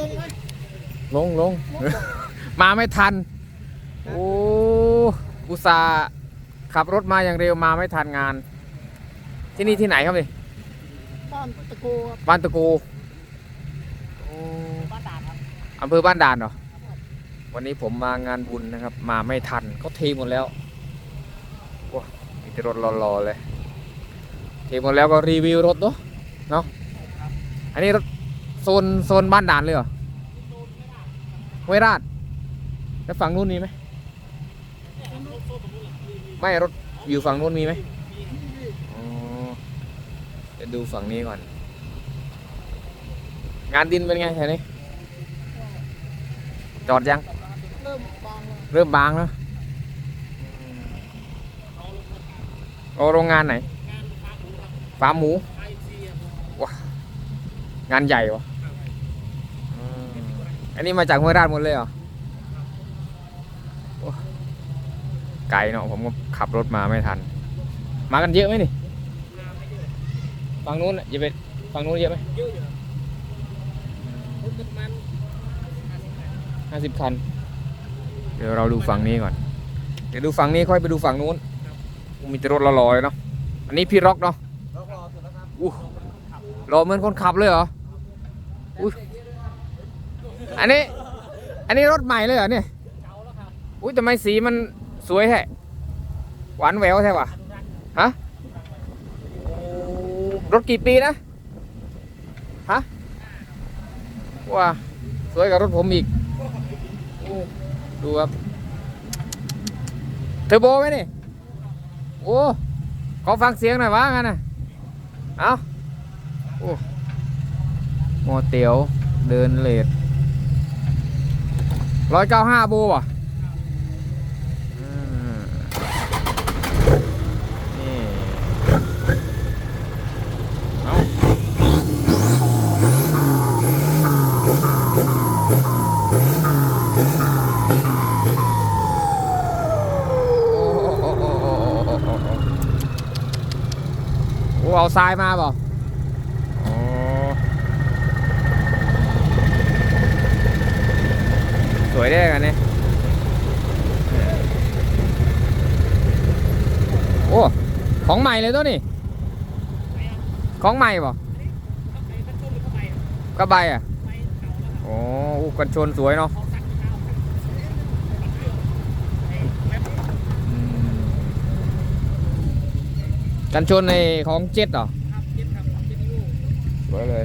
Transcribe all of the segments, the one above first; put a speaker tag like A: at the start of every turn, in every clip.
A: ลงไหม
B: ลงลง มาไม่ทัน โอ้อุตส่าห์ขับรถมาอย่างเร็วมาไม่ทันงาน ที่นี่ที่ไหนครับนี่
A: บ้านตะโกครับ
B: บ้านตะกูโอ้
A: บ้านด่านครับ
B: อำเภอบ้านด่านเหรอ วันนี้ผมมางานบุญนะครับ มาไม่ทันเขาเทหมดแล้วว้ามีแต่รถรอๆเลย เทหมดแล้วก็รีวิวรถเนาะเนาะอันนี้รถ โซนโซนบ้านด่านเลยเหรอห้วราชแล้วฝั่งนู้นมีไหมไม่รถอยู่ฝั่งนู้นมีไหมเดี๋ยวดูฝั่งนี้ก่อน งานดินเป็นไงแถวนี้ จอดยัง
A: เริ่มบางแล้ว
B: โอโรงงานไหนฟาร์มหมูว้างานใหญ่วะ อันนี้มาจากห้วยราชหมดเลยเหรอโอ้ไกลเนาะผมก็ขับรถมาไม่ทัน มากันเยอะไหมนี่ฝั่งนู้นน่ะอย่าไปฝั่งนู้นเยอะไหม
A: เยอะอยู่รถประมาณ
B: ห้าสิบคัน เดี๋ยวเราดูฝั่งนี้ก่อน เดี๋ยวดูฝั่งนี้ค่อยไปดูฝั่งนู้นมีแต่รถละลอยเนาะอันนี้พี่ร็อกเนาะ
A: แล้วรอสุดแล้วครับ
B: อู้รอเหมือนคนขับเลยเหรออุ้ย อันนี้ อันนี้รถใหม่เลยเหรอเนี่ย
A: เก่าแล้วครับ
B: อุ้ยทำไมสีมันสวยแท้หวานแหววแท้วะฮะรถกี่ปีนะฮะว้าสวยกว่ารถผมอีกอดูครับเทอร์โบไหมนี่โอ้ขอฟังเสียงหน่อยวะงั้นนะเอาโอ้โมเตียวเดินเลด ร้อยเก้าห้าโบว่ะนี่เอาเอาทรายมาบ่ วยได้กันเนี่ยโอ้ ของใหม่เลยตัวนี้ของใหม่ป่ะ
A: กระ
B: ใบอะโอ้กันชนสวยเนาะ
A: กั
B: นชนในของเจ็ดเหรอสวยเลย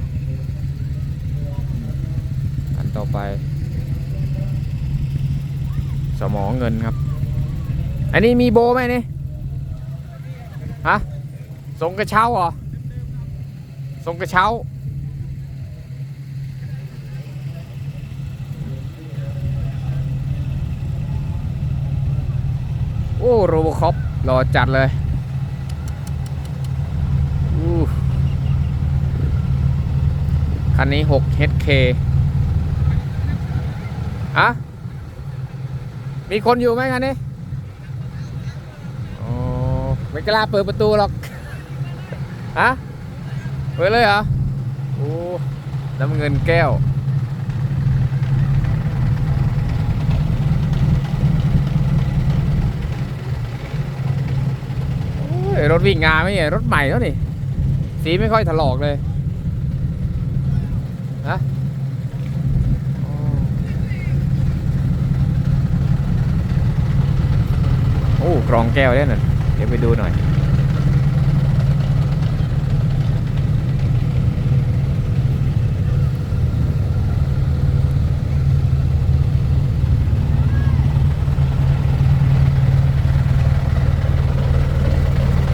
B: สมองเงินครับ อันนี้มีโบไหมนี่ฮะส่งกระเช้าเหรอส่งกระเช้า โอ้โรบคอปรอจัดเลยคันนี้ 6 HK อะ มีคนอยู่ไหมคันนี้อ๋อไม่กล้าเปิดประตูหรอกฮะเปิดเลยเหรอโอ้น้ำเงินแก้วรถวิ่งงานไม่ใช่รถใหม่แล้วนี่ สีไม่ค่อยถลอกเลย ฮะอ๋อ โอ้กรองแก้วได้น่ะเดี๋ยวไปดูหน่อย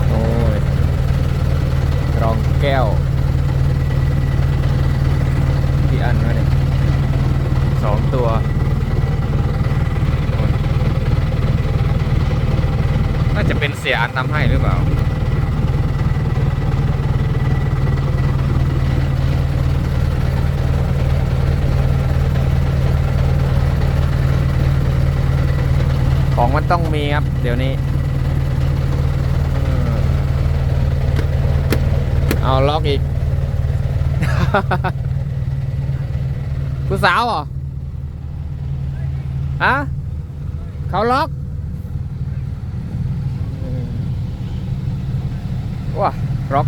B: โอ้ยรองแก้วกี่อันวะเนี่ยสองตัวโอ้ยน่า จะเป็นเสียอันทำให้หรือเปล่า ของมันต้องมีครับ เดี๋ยวนี้ เอาล็อกอีก ผู้สาวเหรอฮะเขาล็อกอืม ว้าล็อก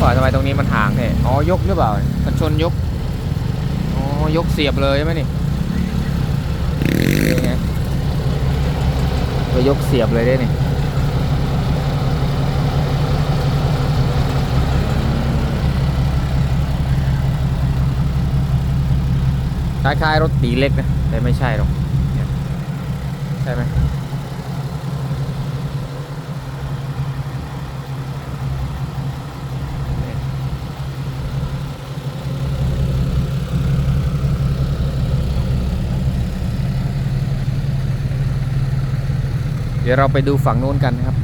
B: ว่าทำไมตรงนี้มันห่างเนี่ยอ๋อยกหรือเปล่ากันชนยกอ๋อยกเสียบเลยใช่ไหมนี่นี่ไงก็ยกเสียบเลยได้นี่ คล้ายๆรถตีเล็กนะ แต่ไม่ใช่หรอกใช่ไหมเดี๋ยวเราไปดูฝั่งโน้นกันนะครับ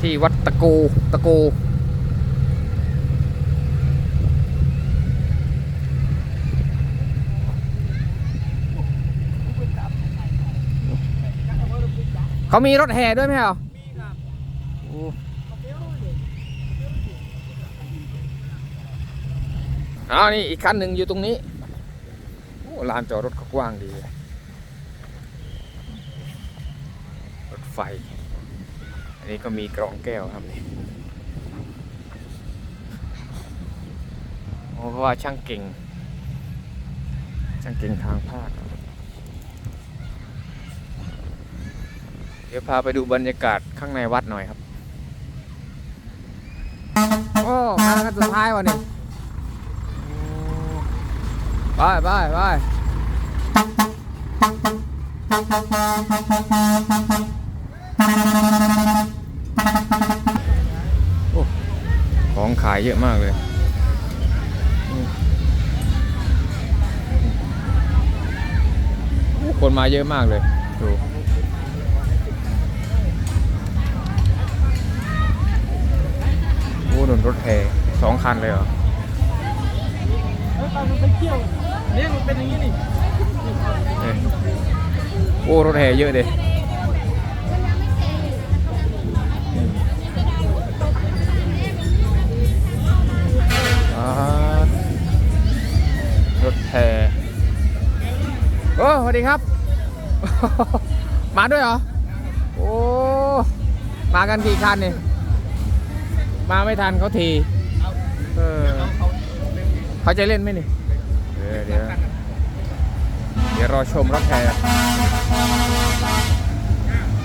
B: ที่วัดตะโกตะโก เขามีรถแห่ด้วยไหมเหรอ
A: มีครับ
B: โอ้อ้าวนี่อีกคันหนึ่งอยู่ตรงนี้โอ้ลานจอดรถเขากว้างดีเลยรถไฟ อันนี้ก็มีกรองแก้วครับนี่โอ้เพราะว่าช่างเก่ง ช่างเก่งทางภาคครับเดี๋ยวพาไปดูบรรยากาศข้างในวัดหน่อยครับ โอ้มากันสุดท้ายวะนี่โอ้ไปไปไปโอ้ของขายเยอะมากเลยอืมโอ้คนมาเยอะมากเลยดู คันเลยเหรอ
A: แล้วตอนมันไปเที่ยวเนี่ยมันเป็นอย่างนี้นี่
B: นี่โอ้รถแห่เยอะเลยอ่ารถแห่โอ้สวัสดีครับ มาด้วยเหรอ โอ้ มากันกี่คันเนี่ยมาไม่ทันเขาที เออเขาจะเล่นไหมนี่เดี๋ยวเดี๋ยวเดี๋ยวรอชมรถแห่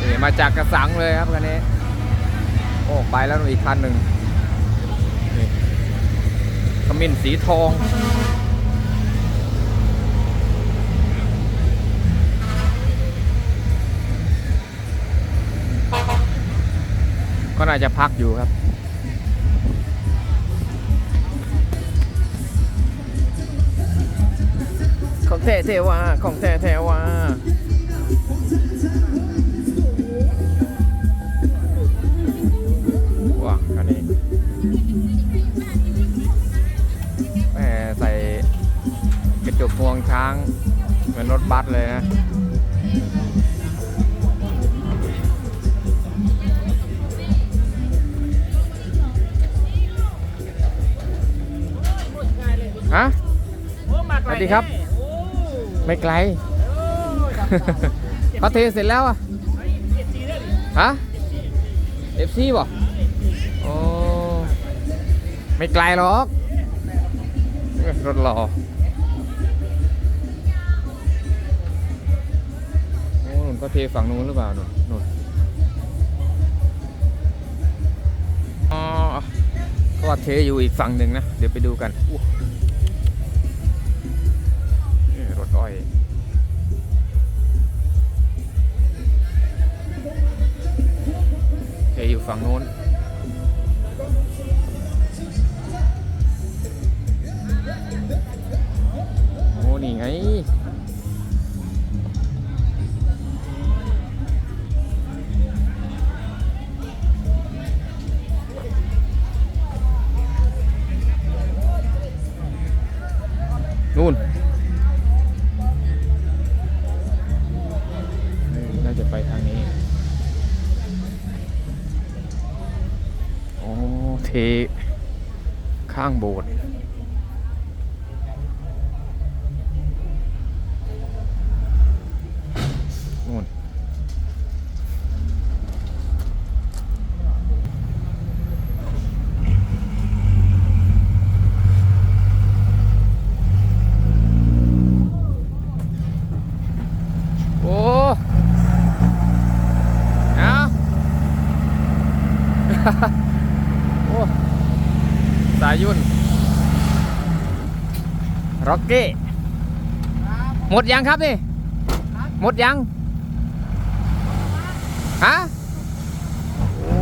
B: นี่มาจากกระสังเลยครับคันนี้ โอ้ไปแล้วอีกคันหนึ่งนี่ขมิ้นสีทองก็น่าจะพักอยู่ครับ แท้เทวาของแท้เทวาว้าคันนี้แหมใส่กระจกงวงช้าง เหมือนรถบัสเลยนะฮะสวัสดีครับ ไม่ไกล
A: โอ้ยดับต่อ
B: เขาเทเสร็จแล้วอะ
A: ไอ้เจ็ดจีได้ดิ
B: ฮะ FC บ่โอ้ไม่ไกลหรอกเอ้ยรถรอโอ้หนุนก็เทฝั่งนู้นหรือเปล่าหนุนหนุนอ๋อก็ว่าเทอยู่อีกฝั่งหนึ่งนะ เดี๋ยวไปดูกันอู้นี่ ฝั่งโน้น เทข้างโบสถ์นู่น โอ้ เอา โอ้ สายยุ่น ร็อกเก้หมดยังครับนี่หมดยังฮะโอ้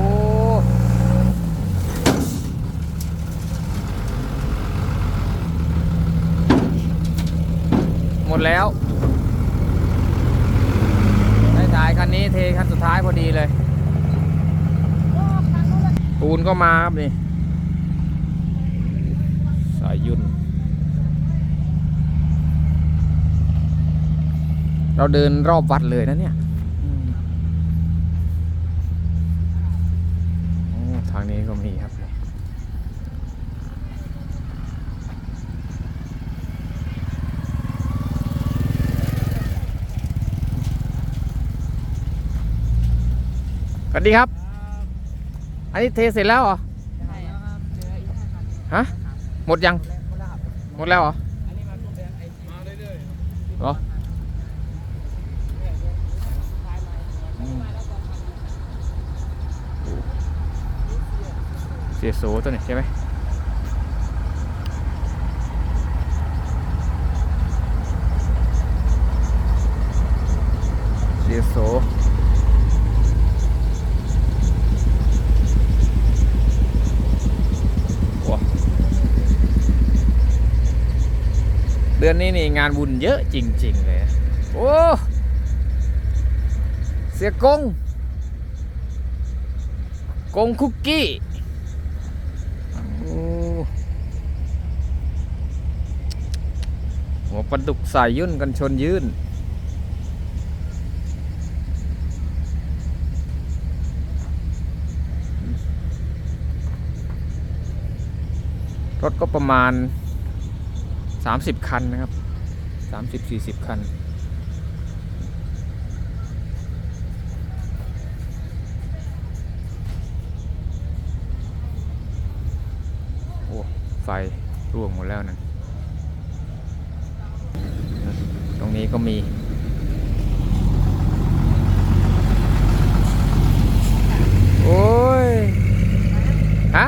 B: หมดแล้วได้ถ่ายคันนี้เทคันสุดท้ายพอดีเลยปูนก็มาครับนี่ สายยุ่น เราเดินรอบวัดเลยนะเนี่ยทางนี้ก็มีครับ สวัสดีครับ อันนี้เทเสร็จแล้วเหรอ ฮะ หมดยัง
A: หมดแล้ว
B: เหรอ
A: อันนี้มารูปแบบไอซีมาเรื่อย
B: เหรอ เสียโซตัวนี้ใช่ไหมเสียโซว้าเดือนนี้นี่งานบุญเยอะจริง ๆ เลย โอ้ เสียกง กงคุกกี้ ปลาดุกสายยุ่นกันชนยื่น รถก็ประมาณ 30 คันนะครับ 30-40 คันโอ้ไฟร่วงหมดแล้วนั่ต รงนี้ก็มี โอ้ย ฮะ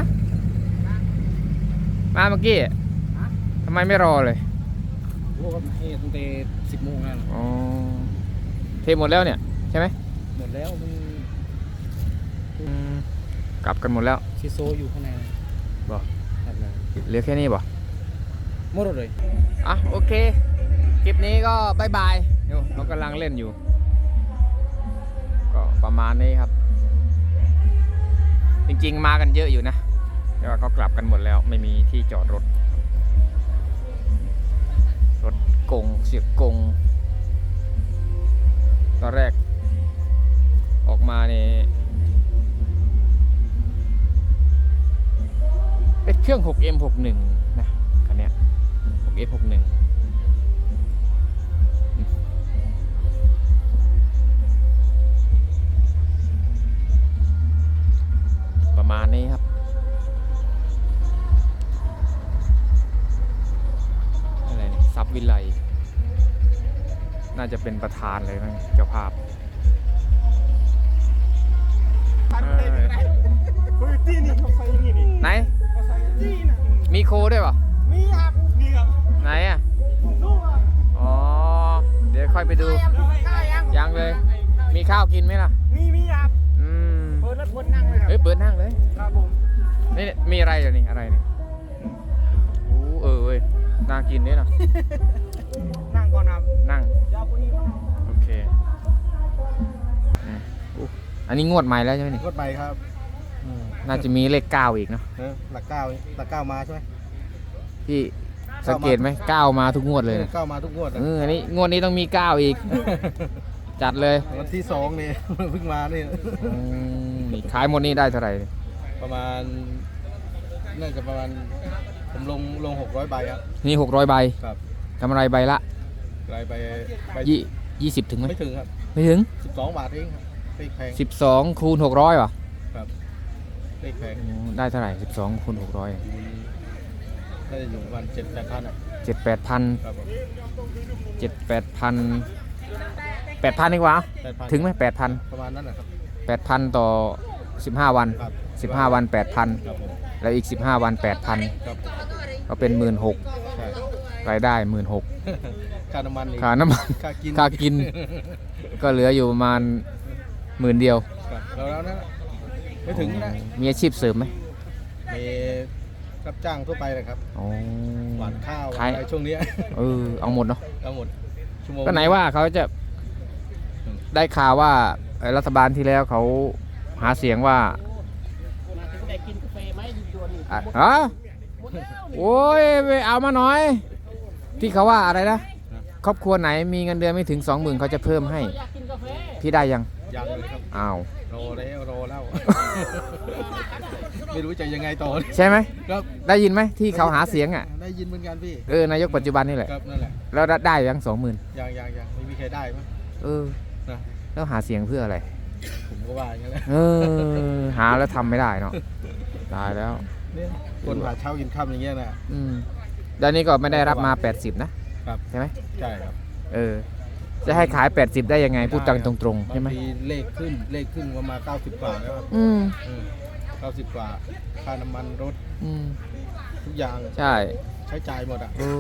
B: มาเมื่อกี้ทำไมไม่รอเลย
A: ๆโอ้ครับเฮ้ตั้งแต่สิบโมงแล้ว
B: อ๋อเทหมดแล้วเนี่ย ใช่ไหม
A: หมดแล้วมัน
B: อืมกลับกันหมดแล้ว
A: ชิโซอยู่ข้างใน
B: บ่
A: ครับเลย
B: เหลือแค่นี้บ่
A: หมดเลย
B: อะโอเค คลิปนี้ก็บายบายเดี๋ยวเรากำลังเล่นอยู่ ก็ประมาณนี้ครับ จริงๆมากันเยอะอยู่นะ แต่ว่าเขากลับกันหมดแล้วไม่มีที่จอดรถ รถกงเสียกง ตอนแรก ออกมานี่เป็นเครื่อง 6M61 นะคันนี้ 6M61 จะเป็นประธานเลยมั้งเจ้าภาพ
A: พันเต็มเลยคุยที่นี่เขาใส่อย่างนี้นี่
B: ไหน
A: เขาใส่ที่นะ
B: มีโคด้วยปะ
A: มีครับนี่ครับ
B: ไหนอะ
A: ลูกอะ
B: อ๋อ เดี๋ยวค่อยไปดู
A: ข้ายัง
B: ยังเลย มีข้าวกินไหมล่ะ
A: มีมีครับ
B: อืม
A: เปิดรถพ้นนั่งเลยครับ
B: เฮ้ย เปิดนั่งเลย
A: ครับผม
B: นี่มีอะไรเดี๋ยวนี้อะไรเนี่ยโอ้เออเว้ยน่ากินด้วยนะ
A: นั่งก่อนครับ
B: นั่ง
A: เดี๋ยวเอาพวกนี้มานั่ง
B: โอเคอืมอู้อันนี้งวดใหม่แล้วใช่ไหมนี่
A: รถไปครับ
B: น่าจะมีเลขเก้าอีกเนาะ
A: เออหลักเก้าหลักเก้ามาใช่ไหม
B: พี่สังเกตไหมเก้ามาทุกงวดเลยนะ
A: เก้ามาทุกงวดอะ
B: เอออันนี้งวดนี้ต้องมีเก้าอีก จัดเลย
A: วันที่สองนี่เพิ่งมานี่
B: อืมนี่ขายหมดนี่ได้เท่าไหร่
A: ประมาณน่าจะประมาณผมลงลงหกร้อยใบครับ
B: นี่หกร้อยใบ
A: ครับ
B: กำไรใบละ
A: รายใบใบ
B: ยี่ยี่สิบถึงไหม
A: ไม่ถึงครับ
B: ไม่ถึง
A: สิบสองบาทเองครับเลขแพง
B: สิบสองคูณหกร้อยเหรอ
A: ครับเลขแพง
B: โอ้ได้เท่าไหร่สิบสองคูณหกร้อย
A: อยู่น่าจะอยู่ประมาณเจ็ดแปดพันอะ
B: เจ็ดแปดพัน
A: ครับผม
B: เจ็ดแปดพันแปดพันดีกว่า
A: แปดพัน
B: ถึงไหมแปดพัน
A: ประมาณนั้นนะครับ
B: แปดพันต่อสิบห้าวัน
A: ครับ
B: สิบห้าวันแปดพัน
A: ครับผม
B: แล้วอีกสิบห้าวันแปดพัน
A: ครับ
B: ก็เป็นหมื่นหก
A: ใช่
B: รายได้หมื่นหก
A: ค่าน้ำมันอีก
B: ค่าน้ำมัน
A: ค่ากิน
B: ค่ากิน ก็เหลืออยู่ประมาณหมื่นเดียว
A: ครับแล้วแล้วนะไม่ถึงนะ
B: มีอาชีพเสริมไหม
A: มีรับจ้างทั่วไปเลยครับ
B: อ๋อ
A: หวานข้าว
B: ขาย
A: อะไรช่วงเนี้ย
B: เออเอาหมดเนาะ
A: ทั้งหมดชั่วโมง
B: ก็ไหนว่าเขาจะได้ข่าวว่าเอ่อรัฐบาลที่แล้วเขาหาเสียงว่า
C: แต่กินกาแฟไหมยวนนี่
B: อะฮะโอ้ยไปเอามาหน่อย ที่เขาว่าอะไรนะ ครอบครัวไหนมีเงินเดือนไม่ถึงสองหมื่นเขาจะเพิ่มให้
C: อยากกินกาแฟ
B: พี่ได้ยัง
A: ยังเลยครับ
B: อ้าว
A: รอแล้วรอแล้ว ไม่รู้จะยังไงต่อ
B: ใช่ไหม
A: ครับ
B: ได้ยินไหมที่เขาหาเสียงอะ
A: ได้ยินเหมือนกันพี่
B: เออนายกปัจจุบันนี่แหละ
A: ครับนั่นแหละ
B: แล้วได้ยังสองหมื่น
A: ยังยังยังไม่มีใครได้มั้ง
B: เออ
A: นะ
B: แล้วหาเสียงเพื่ออะไร
A: ผมก็ว่าอย่างนั้นแหละ
B: เออ หาแล้วทำไม่ได้เนาะ ตายแล้ว
A: เนี่ยคนหาเช้ากินค่ำอย่างเงี้ยนะ
B: อืมด้านนี้ก็ไม่ได้รับมา 80 นะ ครับ ใช่ไหม
A: ใช่ครับ
B: เออ จะให้ขาย 80 ได้ยังไงพูดตังตรงๆใช่ไหม
A: บางทีเลขขึ้นเลขขึ้นประมาณ90กว่าแล้วครับ
B: อืม
A: อืม90กว่าค่าน้ำมันรถ
B: อืม
A: ทุกอย่าง
B: ใช่
A: ใช้จ่ายหมดอะ
B: โอ้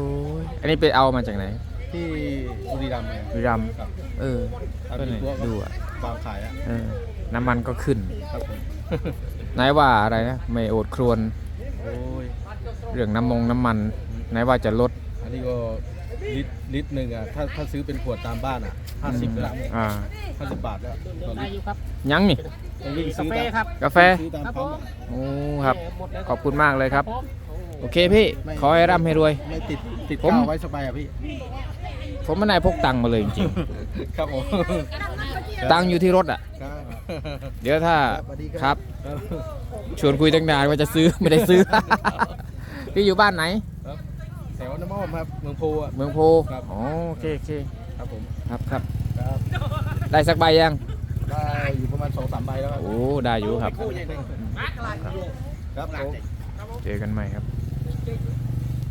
B: ยอันนี้ไปเอามาจากไหน
A: ที่บุรีรัมย์ไง
B: บุรีรัมย์
A: ครับ
B: เออ
A: ตาม
B: ก็
A: ที่
B: ไหน
A: ตัวก็
B: ดูอะ
A: วางขายอะ
B: เออน้ำมันก็ขึ้น
A: ครับผม
B: ไหนว่าอะไรนะไม่โอดครวน
A: โอ้ย
B: เรื่องน้ำมงน้ำมันไหนว่าจะลด
A: อันนี้ก็ ลิตรลิตรหนึ่งอะถ้าถ้าซื้อเป็นขวดตามบ้านอะ50แล้ว
B: อ่า
A: ห้าสิบบาทแล้วต่อ
C: ได้
A: ลิตร
C: อยู่ครับ
B: ยังนี่
A: ต้องวิ่ง
C: กา
A: ซื้อ
C: แฟ
A: ตาม
C: ครับ
B: กาแฟ
A: ซื้อตาม
C: ครับผ
A: ปั๊ม
C: ม
A: อะ
B: โอ้ครับ
C: หมดแล้ว
B: ขอบคุณมากเลยครับ
C: ผม โอ้
B: โอเคพี่ ขอให้ร่ำให้รวย
A: ไม่ติดติด
B: ผม
A: ข้าวไว้สบายอะพี่
B: ผมไม่ได้พกตังค์มาเลยจริง
A: ครับผม
B: ๆตังค์อยู่ที่รถอะ
A: ครับ
B: เดี๋ยวถ้า
A: สวัสดี
B: ครับ
A: ครับ
B: ชวนคุยตั้งนานว่าจะซื้อ ไม่ได้ซื้อ พี่อยู่บ้านไหน
A: ครับแถวน้ำมันครับเมืองโพอะ
B: เมืองโพ
A: ครับ
B: อ๋อโอเคโอเค
A: ครับผม
B: ครับครับ
A: ครับ
B: ได้สักใบยัง
A: ได้อยู่ประมาณสองสามใบแล้วครับ
B: โอ้ได้อยู่ครับ
A: ครับผม
B: เจอกันใหม่ครับ